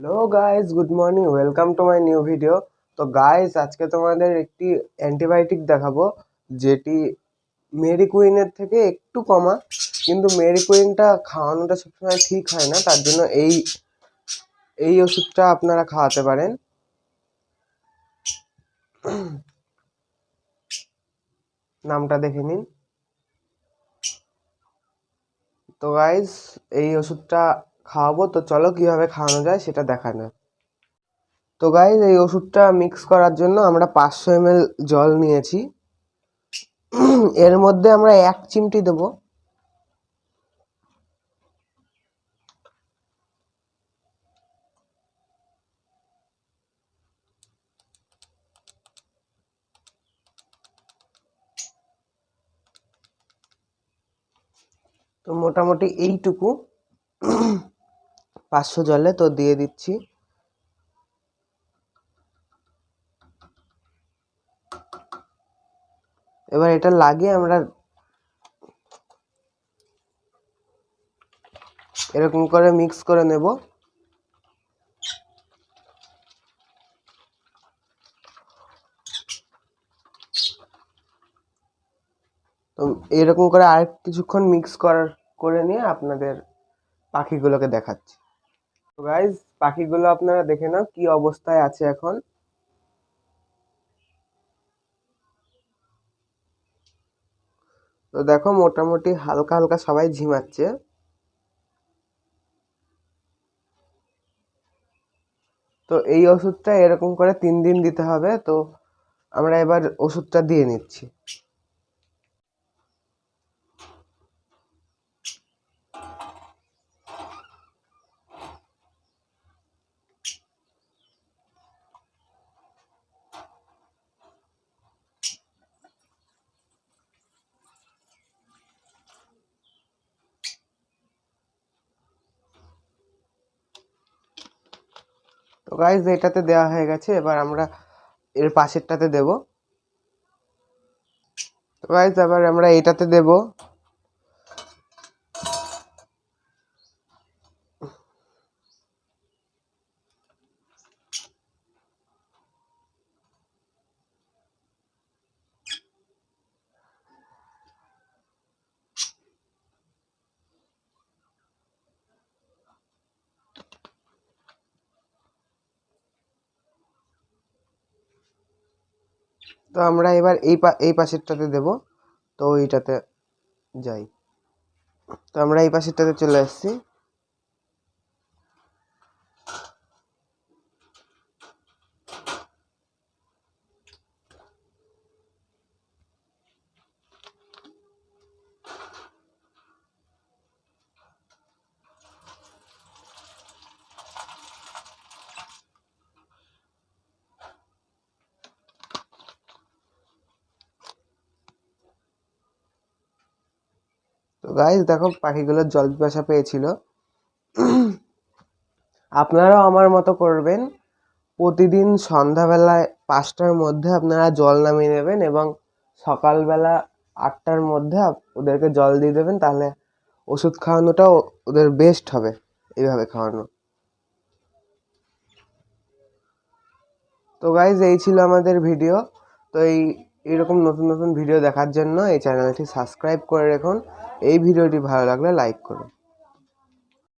Hello guys good morning welcome to my new video তো guys আজকে তোমাদের একটি অ্যান্টিবায়োটিক দেখাবো, যেটি মেরি কুইনের থেকে একটু কমা, কিন্তু মেরি কুইনটা খাওয়ানোটা সবসময় ঠিক হয় না। তার জন্য এই এই ওষুধটা আপনারা খাওয়াতে পারেন। নামটা দেখে নিন। তো গাইস এই ওষুধটা খাওয়াবো, তো চলো কীভাবে খাওয়ানো যায় সেটা দেখানো তো গাইস এই ওষুধটা মিক্স করার জন্য আমরা পাঁচশো এমএল জল নিয়েছি। এর মধ্যে আমরা এক চিমটি দেব। তো মোটামুটি এইটুকু। পাঁচশো জলে তো দিয়ে দিচ্ছি। এবার এটা লাগিয়ে আমরা এরকম করে মিক্স করে নেব। তো এরকম করে আর কিছুক্ষণ মিক্স করার, করে নিয়ে আপনাদের পাখিগুলোকে দেখাচ্ছি। গাইজ পাখিগুলো আপনারা দেখে নাও কি অবস্থায় আছে এখন। তো দেখো, মোটামুটি হালকা হালকা সবাই ঝিমাচ্ছে। তো এই ওষুধটা এরকম করে তিন দিন দিতে হবে, তো আমরা এবার ওষুধটা দিয়ে নিচ্ছি। তো গাইজ এটাতে দেওয়া হয়ে গেছে, এবার আমরা এর পাশেরটাতে দেব। তো গাইজ এবার আমরা এটাতে দেব। তো আমরা এবার এই পা, এই পাশেরটাতে দেবো। তো এইটাতে যাই। তো আমরা এই পাশেরটাতে চলে এসেছি গাইজ দেখো পাখিগুলোর জল পিপাসা পেয়েছিল। আপনারাও আমার মতো করবেন। প্রতিদিন সন্ধ্যাবেলায় পাঁচটার মধ্যে আপনারা জল নামিয়ে নেবেন এবং সকালবেলা আটটার মধ্যে ওদেরকে জল দিয়ে দেবেন, তাহলে ওষুধ খাওয়ানোটাও ওদের বেস্ট হবে, এইভাবে খাওয়ানো। তো গাইজ এই ছিল আমাদের ভিডিও তো এই এরকম নতুন নতুন ভিডিও দেখার জন্য এই চ্যানেলটি সাবস্ক্রাইব করে রাখুন। এই ভিডিওটি ভালো লাগলে লাইক করুন।